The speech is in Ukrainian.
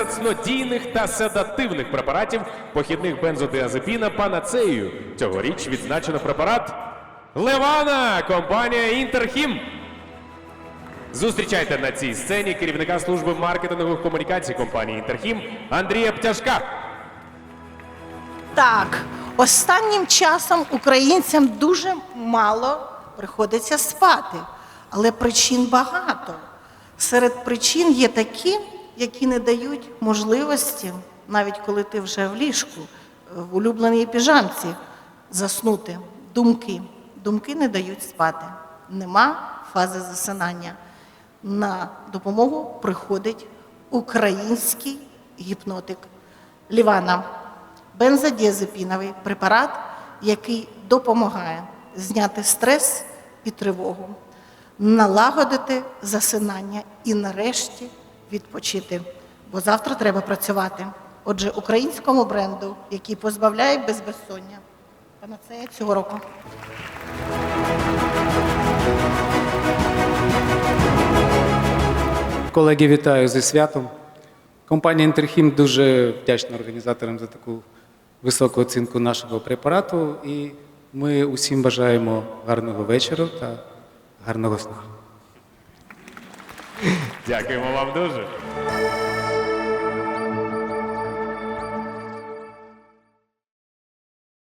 снодійних та седативних препаратів похідних бензодиазепіна панацею. Цьогоріч відзначено препарат Левана, компанія Інтерхім. Зустрічайте на цій сцені керівника служби маркетингових комунікацій компанії Інтерхім Андрія Птяшка. Так, останнім часом українцям дуже мало приходиться спати, але причин багато. Серед причин є такі, які не дають можливості, навіть коли ти вже в ліжку, в улюбленій піжамці, заснути. Думки. Думки не дають спати. Нема фази засинання. На допомогу приходить український гіпнотик Лівана бензодіазепіновий препарат, який допомагає зняти стрес і тривогу, налагодити засинання і нарешті відпочити. Бо завтра треба працювати. Отже, українському бренду, який позбавляє без безсоння. Панацея цього року. Колеги, вітаю зі святом. Компанія Інтерхім дуже вдячна організаторам за таку високу оцінку нашого препарату. І ми усім бажаємо гарного вечора та гарного сну. Дякуємо вам дуже.